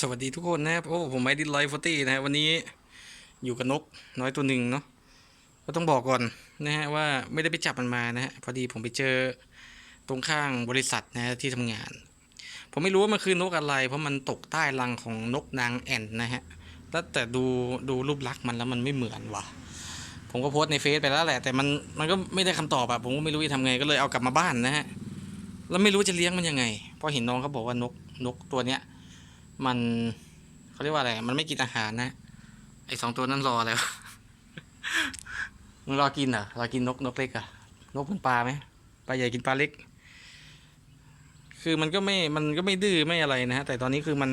สวัสดีทุกคนนะครับโอ้ผมไอดิไลฟ์ฟอตี้นะฮะวันนี้อยู่กับนกน้อยตัวหนึ่งเนาะก็ต้องบอกก่อนนะฮะว่าไม่ได้ไปจับมันมานะฮะพอดีผมไปเจอตรงข้างบริษัทนะฮะที่ทำงาน ผมไม่รู้ว่ามันคือนกอะไร เพราะมันตกใต้รังของนกนางแอ่นนะฮะแล้วแต่ดูดูรูปลักษณ์มันแล้วมันไม่เหมือนว่ะ ผมก็โพสต์ในเฟซไปแล้วแหละ แต่มันมันก็ไม่ได้คำตอบอะผมก็ไม่รู้จะทำไงก็เลยเอากลับมาบ้านนะฮะแล้วไม่รู้จะเลี้ยงมันยังไง เพราะเห็นน้องเขาบอกว่านกนกตัวเนี้ย มันเขาเรียกว่าอะไร มันไม่กินอาหารนะไอสองตัวนั้นรออะไรวะมึงรอกินเหรอรอกินนกนกเล็กเหรอะนกเป็นปลาไหมปลาใหญ่กินปลาเล็ก คือมันก็ไม่มันก็ไม่ดื้อไม่อะไรนะฮะแต่ตอนนี้คือมัน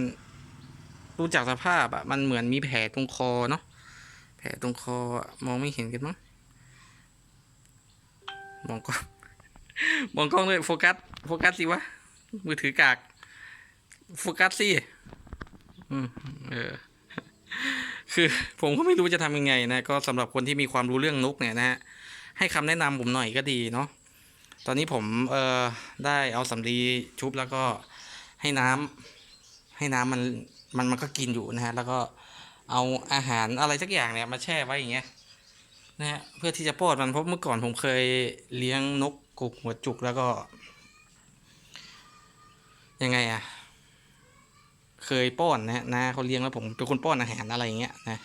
ดูจากสภาพอะมันเหมือนมีแผลตรงคอเนาะแผลตรงคอมองไม่เห็นกันมั้งมองกล้องมองกล้องเลยโฟกัสโฟกัสสิวะมือถือกากโฟกัสสิ เออ คือผมก็ไม่รู้จะทำยังไงนะ ก็สำหรับคนที่มีความรู้เรื่องนกเนี่ยนะฮะ ให้คำแนะนำผมหน่อยก็ดีเนาะ ตอนนี้ผมเอ่อได้เอาสำลีชุบแล้วก็ให้น้ำให้น้ำมันมันมันก็กินอยู่นะฮะ แล้วก็เอาอาหารอะไรสักอย่างเนี่ยมาแช่ไว้อย่างเงี้ยนะฮะเพื่อที่จะป้อนมันเพราะเมื่อก่อนผมเคยเลี้ยงนกกุกหัวจุกแล้วก็ ยังไงอะ เคยป้อนนะฮะนาเขาเลี้ยงแล้วผมเป็นคนป้อนอาหารอะไรอย่างเงี้ยนะ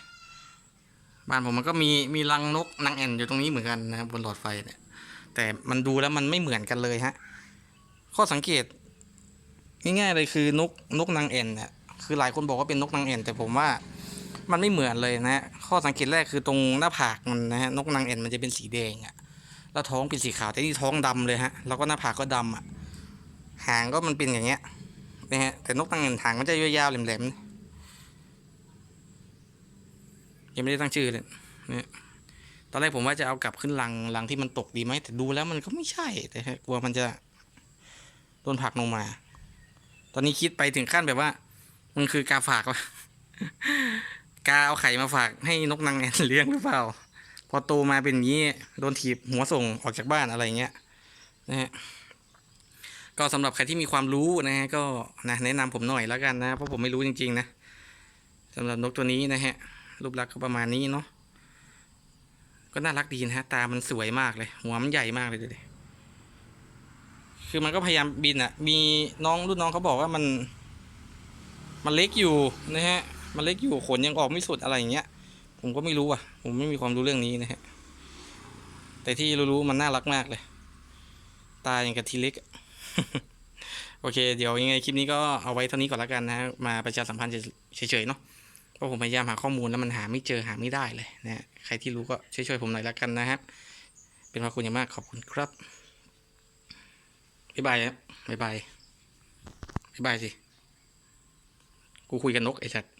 บ้านผมมันก็มีมีรังนกนางแอ่นอยู่ตรงนี้เหมือนกันนะบนหลอดไฟเนี่ยแต่มันดูแล้วมันไม่เหมือนกันเลยฮะ ข้อสังเกตง่ายๆเลยคือนกนกนางแอ่นเนี่ยคือหลายคนบอกว่าเป็นนกนางแอ่นแต่ผมว่ามันไม่เหมือนเลยนะข้อสังเกตแรกคือตรงหน้าผากมันนะฮะนกนางแอ่นมันจะเป็นสีแดงอะแล้วท้องเป็นสีขาวแต่นี่ท้องดำเลยฮะแล้วก็หน้าผากก็ดำอะหางก็มันเป็นอย่างเงี้ย นะฮะแต่นกตั้งเงินถางมันจะยาวๆแหลมๆยังไม่ได้ตั้งชื่อเลยเนี่ยตอนแรกผมว่าจะเอากลับขึ้นลังลังที่มันตกดีไหมแต่ดูแล้วมันก็ไม่ใช่แต่กลัวมันจะโดนผักลงมา ตอนนี้คิดไปถึงขั้นแบบว่า มันคือกาฝากวะกาเอาไข่มาฝากให้นกนางแอ่นเลี้ยงหรือเปล่า พอโตมาเป็นอย่างนี้โดนถีบหัวส่งออกจากบ้านอะไรเงี้ยนะฮะ ก็สำหรับใครที่มีความรู้นะฮะก็นะแนะนำผมหน่อยแล้วกันนะ เพราะผมไม่รู้จริงๆนะสำหรับนกตัวนี้นะฮะ รูปลักษณ์ก็ประมาณนี้เนาะก็น่ารักดีนะฮะ ตามันสวยมากเลย หัวมันใหญ่มากเลยดูดิคือมันก็พยายามบินอะ่ะ มีน้องรุ่นน้องเขาบอกว่ามัน มันเล็กอยู่นะฮะ มันเล็กอยู่ขนยังออกไม่สุดอะไรอย่างเงี้ย ผมก็ไม่รู้อะ ผมไม่มีความรู้เรื่องนี้นะฮะ แต่ที่รู้ๆมันน่ารักมากเลย ตาอย่างกับทีเล็กอะ โอเค เดี๋ยวยังไงคลิปนี้ก็เอาไว้เท่านี้ก่อนแล้วกันนะ มาประชาสัมพันธ์เฉยๆเนาะเพราะผมพยายามหาข้อมูลแล้วมันหาไม่เจอหาไม่ได้เลยนะใครที่รู้ก็ช่วยๆผมหน่อยแล้วกันนะครับเป็นพระคุณอย่างมากขอบคุณครับบ๊ายบายครับบ๊ายบายบ๊ายบายสิ กูคุยกับนกไอ้สัตว์